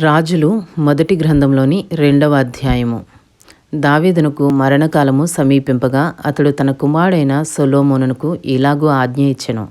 రాజులు మొదటి గ్రంథంలోని రెండవ అధ్యాయము. దావీదునకు మరణకాలము సమీపింపగా అతడు తన కుమారుడైన సొలోమోనునకు ఇలాగూ ఆజ్ఞ ఇచ్చెను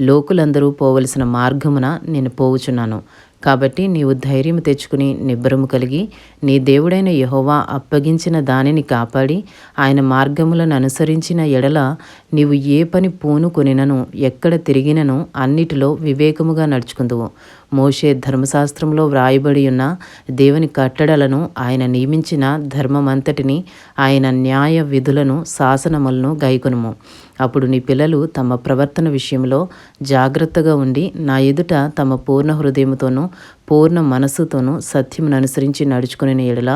లోకులందరూ పోవలసిన మార్గమున నేను పోవుచున్నాను. కాబట్టి నీవు ధైర్యం తెచ్చుకుని నిబ్బరము కలిగి నీ దేవుడైన యహోవా అప్పగించిన దానిని కాపాడి ఆయన మార్గములను అనుసరించిన ఎడల నీవు ఏ పని పూనుకొనినను ఎక్కడ తిరిగినను అన్నిటిలో వివేకముగా నడుచుకుందువు. మోషే ధర్మశాస్త్రంలో వ్రాయబడి ఉన్న దేవుని కట్టడలను ఆయన నియమించిన ధర్మమంతటిని ఆయన న్యాయ విధులను శాసనములను గైకొనుము. అప్పుడు నీ పిల్లలు తమ ప్రవర్తన విషయంలో జాగ్రత్తగా ఉండి నా ఎదుట తమ పూర్ణ హృదయముతోనూ పూర్ణ మనస్సుతోనూ సత్యమును అనుసరించి నడుచుకునే ఎడల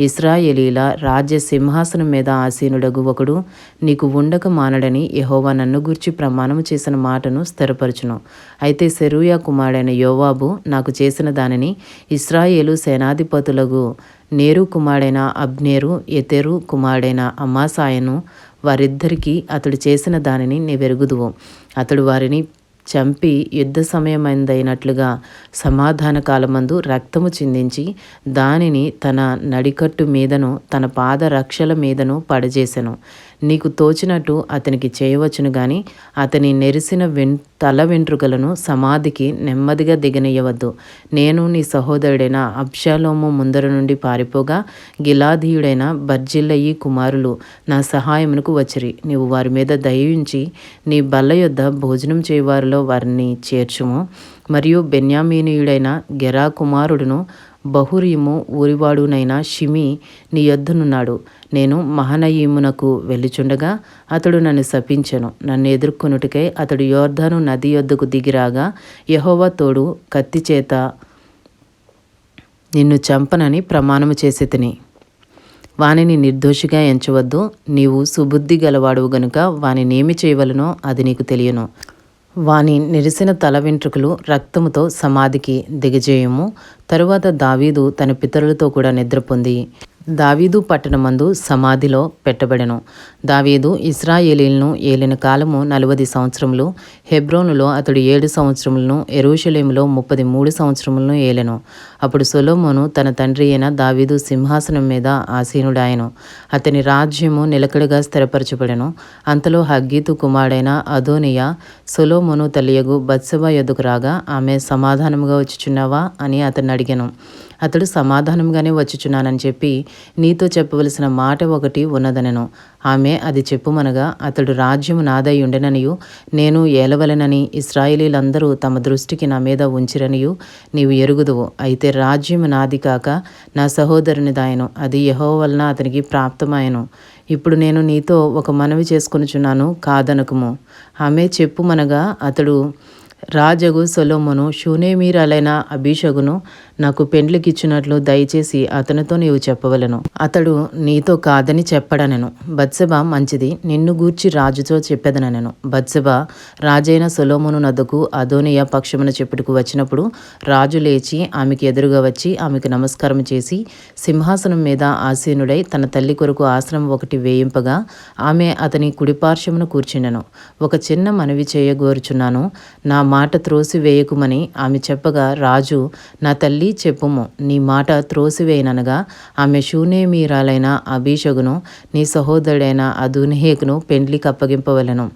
ఇస్రాయేలీల రాజ్య సింహాసనం మీద ఆసీనుడగు ఒకడు నీకు ఉండక మానడని యహోవా నన్ను గూర్చి ప్రమాణము చేసిన మాటను స్థిరపరచును. అయితే సెరూయా కుమారుడైన యోవాబు నాకు చేసిన దానిని ఇస్రాయేలు సేనాధిపతులకు నేరు కుమారుడైన అబ్నేరు ఎతెరు కుమారుడైన అమాసాయను వారిద్దరికీ అతడు చేసిన దానిని నీవెరుగుదువు. అతడు వారిని చంపి యుద్ధ సమయమైందైనట్లుగా సమాధాన కాలమందు రక్తము చిందించి దానిని తన నడికట్టు మీదను తన పాద రక్షల మీదను పడజేసెను. నీకు తోచినట్టు అతనికి చేయవచ్చును గాని అతని నెరిసిన వెన్ తల వెంట్రుకలను సమాధికి నెమ్మదిగా దిగనీయవద్దు నేను నీ సహోదరుడైన అబ్షాలోము ముందర నుండి పారిపోగా గిలాధీయుడైన బర్జిల్లయి కుమారులు నా సహాయమునకు వచ్చిరి. నీవు వారి మీద దయించి నీ బల్ల యొద్ద భోజనం చేయవారిలో వారిని చేర్చుము. మరియు బెన్యామీనీయుడైన గెరా కుమారుడును బహురీము ఊరివాడునైన షిమి నీ యొద్దనున్నాడు. నేను మహనయీమునకు వెళ్ళుచుండగా అతడు నన్ను శపించెను. నన్ను ఎదుర్కొనుటకై అతడు యోర్ధను నది యొద్దకు దిగిరాగా యహోవా తోడు కత్తి చేత నిన్ను చంపనని ప్రమాణము చేసి తిని. వానిని నిర్దోషిగా ఎంచవద్దు. నీవు సుబుద్ధి గలవాడువు గనుక వానినేమి చేయవలనో అది నీకు తెలియను. వాని నిరిసిన తల వెంట్రుకలు రక్తముతో సమాధికి దిగజేయము. తరువాత దావీదు తన పితరులతో కూడా నిద్ర పొంది దావీదు పట్టణమందు సమాధిలో పెట్టబడెను. దావీదు ఇస్రాయేలీలను ఏలిన కాలము నలభై సంవత్సరములు హెబ్రోనులో అతడు ఏడు సంవత్సరములను ఎరుషలేములో ముప్పది మూడు సంవత్సరములను ఏలెను. అప్పుడు సొలోమోను తన తండ్రి అయిన దావీదు సింహాసనం మీద ఆసీనుడాయను. అతని రాజ్యము నిలకడగా స్థిరపరచబడెను. అంతలో హగ్గీతు కుమారుడైన అదోనియా సొలోమోను తల్లియగు బత్సభ ఎదుకు రాగా ఆమె సమాధానముగా వచ్చుచున్నావా? అని అతన్ని అడిగాను. అతడు సమాధానంగానే వచ్చుచున్నానని చెప్పి నీతో చెప్పవలసిన మాట ఒకటి ఉన్నదనెను. ఆమె అది చెప్పుమనగా అతడు రాజ్యము నాదై ఉండెననియు నేను ఏలవలెనని ఇస్రాయేలీలందరూ తమ దృష్టికి నా మీద ఉంచిరనియు నీవు ఎరుగుదువు. అయితే రాజ్యము నాది కాక నా సహోదరునిదాయను అది యహో వలన అతనికి ప్రాప్తమాయను. ఇప్పుడు నేను నీతో ఒక మనవి చేసుకొనుచున్నాను కాదనకుము. ఆమె చెప్పుమనగా అతడు రాజగు సొలోమును షూనేమీరాలైన అభిషగును నాకు పెండ్లికిచ్చినట్లు దయచేసి అతనితో నీవు చెప్పవలను. అతడు నీతో కాదని చెప్పడనెను. బత్సెబ మంచిది నిన్ను గూర్చి రాజుతో చెప్పెదనెను. బత్సెబ రాజైన సొలోమును నద్దకు అదోనియ పక్షమున చెప్పుటకు వచ్చినప్పుడు రాజు లేచి ఆమెకి ఎదురుగా వచ్చి ఆమెకు నమస్కారం చేసి సింహాసనం మీద ఆసీనుడై తన తల్లి కొరకు ఆశ్రమం ఒకటి వేయింపగా ఆమె అతని కుడిపార్శ్వమును కూర్చుండెను. ఒక చిన్న మనవి చేయగోరుచున్నాను. నా మాట త్రోసివేయకుమని ఆమె చెప్పగా రాజు నా తల్లి చెప్పుము. నీ మాట త్రోసివేయననగా ఆమె శూనేమీరాలైన అభిషగును నీ సహోదరుడైన అదునిహేకును పెండ్లికి అప్పగింపవలను.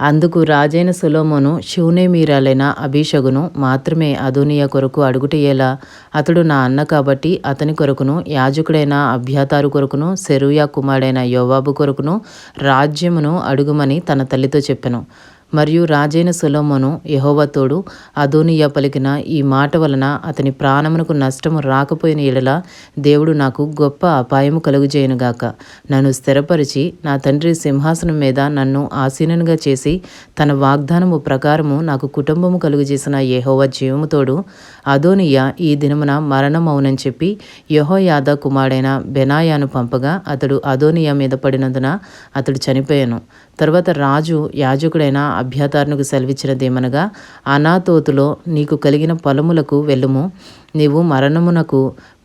అందుకు రాజైన సులోమును శూనేమీరాలైన అభిషగును మాత్రమే అదోనియ కొరకు అడుగుటయ్యేలా. అతడు నా అన్న కాబట్టి అతని కొరకును యాజకుడైన అభ్యాతారు కొరకును సెరుయా కుమారుడైన యోవాబు కొరకును రాజ్యమును అడుగుమని తన తల్లితో చెప్పెను. మరియు రాజైన సులోమను యహోవతోడు అదోనియా పలికిన ఈ మాట వలన అతని ప్రాణమునకు నష్టము రాకపోయిన ఎడల దేవుడు నాకు గొప్ప అపాయము కలుగుజేయనుగాక నన్ను స్థిరపరిచి నా తండ్రి సింహాసనం మీద నన్ను ఆసీనునిగా చేసి తన వాగ్దానము ప్రకారము నాకు కుటుంబము కలుగజేసిన యహోవ జీవముతోడు అదోనియా ఈ దినమున మరణమవునని చెప్పి యహోయాద కుమారుడైన బెనాయాను పంపగా అతడు అదోనియా మీద పడినందున అతడు చనిపోయాను. తర్వాత రాజు యాజకుడైన అభ్యతారునికి సెలవిచ్చినదేమనగా అనాతోతులో నీకు కలిగిన పొలములకు వెళ్ళుము. నీవు మరణమునకు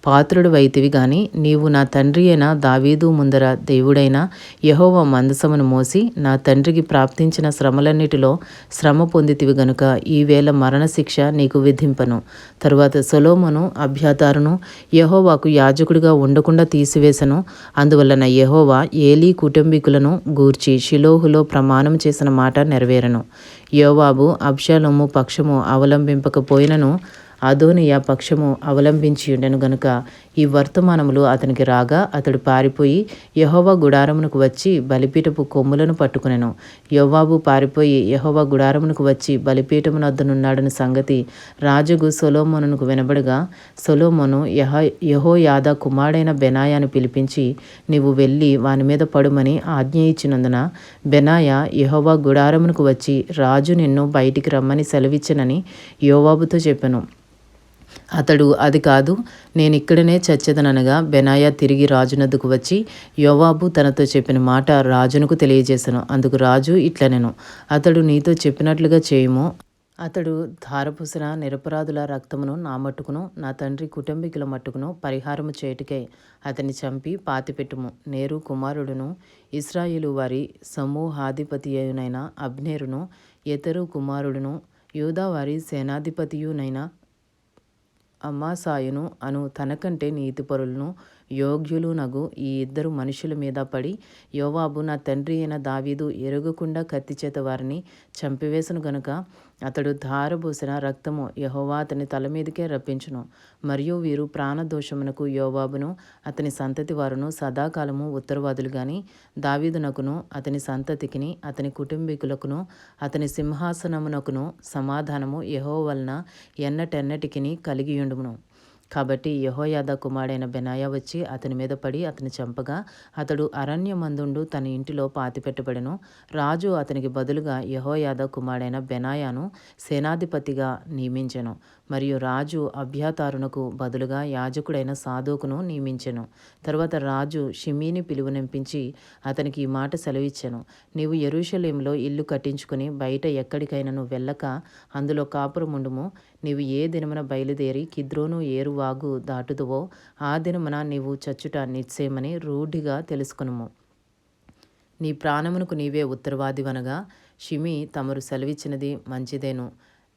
పాత్రుడు వైతివి గాని నీవు నా తండ్రి అయిన దావీదు ముందర దేవుడైన యహోవ మందసమును మోసి నా తండ్రికి ప్రాప్తించిన శ్రమలన్నిటిలో శ్రమ పొందితివి గనుక ఈవేళ మరణశిక్ష నీకు విధింపను. తరువాత సొలోమను అభ్యాతారును యహోవాకు యాజకుడిగా ఉండకుండా తీసివేశను అందువలన యహోవా ఏలీ కుటుంబీకులను గూర్చి షిలోహులో ప్రమాణం చేసిన మాట నెరవేరను. యోవాబు అబ్షాలోము పక్షము అవలంబింపకపోయినను. అదోనియ పక్షము అవలంబించి ఉండెను గనుక ఈ వర్తమానములు అతనికి రాగా అతడు పారిపోయి యహోవా గుడారమునకు వచ్చి బలిపీఠపు కొమ్ములను పట్టుకునెను. యోవాబు పారిపోయి యహోవా గుడారమునకు వచ్చి బలిపీఠమునొద్దనున్నాడని సంగతి రాజుగు సొలోమోనుకు వినబడగా సొలోమోను యహ యహోయాద కుమారుడైన బెనాయాను పిలిపించి నీవు వెళ్ళి వాని మీద పడుమని ఆజ్ఞ ఇచ్చినందున బెనాయ యహోవా గుడారమునకు వచ్చి రాజు నిన్ను బయటికి రమ్మని సెలవిచ్చనని యోవాబుతో చెప్పెను. అతడు అది కాదు నేను ఇక్కడనే చచ్చేదనగా బెనాయా తిరిగి రాజునద్దుకు వచ్చి యోవాబు తనతో చెప్పిన మాట రాజునకు తెలియజేశాను అందుకు రాజు ఇట్లనెను అతడు నీతో చెప్పినట్లుగా చేయుము. అతడు ధారపుసిన నిరపరాధుల రక్తమును నా మట్టుకును నా తండ్రి కుటుంబీకుల మట్టుకును పరిహారము చేయుటకే అతన్ని చంపి పాతిపెట్టుము. నేరు కుమారుడును ఇస్రాయిలు వారి సమూహాధిపతి అయినైన అబ్నేరును ఇతరు కుమారుడును యూదావారి సేనాధిపతియునైన అమ్మాసాయును అను తనకంటే నీతిపరులను యోగ్యులు నగు ఈ ఇద్దరు మనుషుల మీద పడి యోవాబు నా తండ్రి అయిన దావీదు ఎరుగకుండా కత్తి చేత వారిని చంపివేసను గనుక అతడు ధారబూసిన రక్తము యహోవా అతని తల మీదకే రప్పించును. మరియు వీరు ప్రాణదోషమునకు యోవాబును అతని సంతతి వారును సదాకాలము ఉత్తరవాదులు గాని దావీదునకును అతని సంతతికిని అతని కుటుంబీకులకును అతని సింహాసనమునకును సమాధానము యహో వలన ఎన్నటెన్నటికిని కలిగియుండును. కాబట్టి యహోయాద కుమారుడైన బెనాయా వచ్చి అతని మీద పడి అతని చంపగా అతడు అరణ్యమందుండు తన ఇంటిలో పాతిపెట్టబడెను. రాజు అతనికి బదులుగా యహోయాద కుమారుడైన బెనాయాను సేనాధిపతిగా నియమించెను. మరియు రాజు అభ్యాతారునకు బదులుగా యాజకుడైన సాధోకును నియమించెను. తర్వాత రాజు షిమీని పిలువనింపించి అతనికి ఈ మాట సెలవిచ్చెను. నీవు ఎరుషలేంలో ఇల్లు కట్టించుకుని బయట ఎక్కడికైనాను వెళ్ళక అందులో కాపురముండుము నీవు ఏ దినమున బయలుదేరి కిద్రోను ఏరువాగు దాటుదువో ఆ దినమున నీవు చచ్చుట నిశ్చయమని రూఢిగా తెలుసుకునుము. నీ ప్రాణమునకు నీవే ఉత్తరవాదివనగా షిమి తమరు సెలవిచ్చినది మంచిదేను.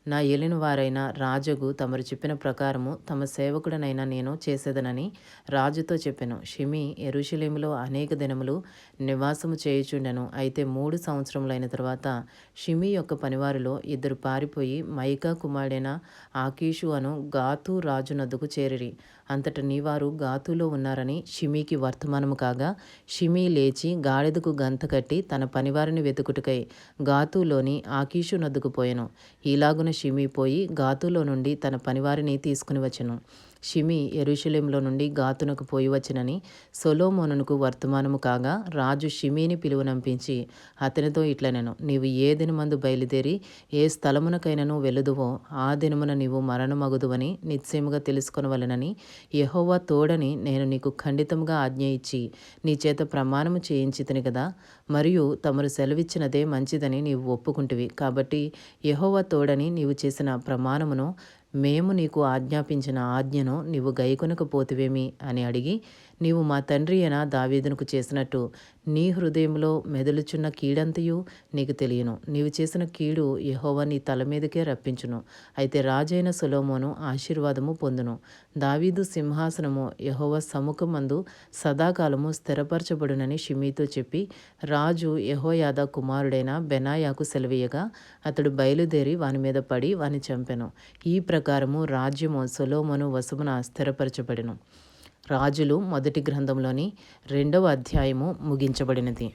నా ఏలినవారైన రాజుగు తమరు చెప్పిన ప్రకారము తమ సేవకుడనైనా నేను చేసేదనని రాజుతో చెప్పాను. షిమి ఎరుషలేములో అనేక దినములు నివాసము చేయుచుండెను. అయితే మూడు సంవత్సరములైన తర్వాత షిమి యొక్క పనివారిలో ఇద్దరు పారిపోయి మైకా కుమారుడైన ఆకీషు అను గాతు రాజునద్దుకు చేరిరి. అంతట నీవారు గాతులో ఉన్నారని షిమీకి వర్తమానము కాగా షిమీ లేచి గాడిదకు గంత కట్టి తన పనివారిని వెతుకుటకై గాతులోని ఆకీషు నద్దుకు పోయెను. ఇలాగున షిమీ పోయి గాతులో నుండి తన పనివారిని తీసుకుని వచ్చెను. షిమి ఎరుషలేంలో నుండి గాతునకు పోయి వచ్చినని సొలోమోనునకు వర్తమానము కాగా రాజు షిమీని పిలువనంపించి అతనితో ఇట్లనెను నీవు ఏ దినమందు బయలుదేరి ఏ స్థలమునకైనను వెలుదువో ఆ దినమున నీవు మరణమగుదువని నిశ్చయముగా తెలుసుకొనవలెనని యహోవా తోడని నేను నీకు ఖండితముగా ఆజ్ఞ ఇచ్చి నీ చేత ప్రమాణము చేయించితిని కదా మరియు తమరు సెలవిచ్చినదే మంచిదని నీవు ఒప్పుకుంటివి. కాబట్టి యహోవా తోడని నీవు చేసిన ప్రమాణమును మేము నీకు ఆజ్ఞాపించిన ఆజ్ఞను నీవు గైకొనకపోతివేమి? అని అడిగి నీవు మా తండ్రి అయిన దావీదునకు చేసినట్టు నీ హృదయంలో మెదలుచున్న కీడంతయు నీకు తెలియను. నీవు చేసిన కీడు యహోవా నీ తల మీదకే రప్పించును. అయితే రాజైన సులోమోను ఆశీర్వాదము పొందును. దావీదు సింహాసనము యహోవ సముఖమందు సదాకాలము స్థిరపరచబడునని షిమీతో చెప్పి రాజు యహోయాద కుమారుడైన బెనాయాకు సెలవీయగా అతడు బయలుదేరి వాని మీద పడి వాని చంపెను. ఈ ప్రకారము రాజ్యము సొలోమోను వసుమున స్థిరపరచబడెను. రాజులు మొదటి గ్రంథంలోని రెండవ అధ్యాయము ముగించబడినది.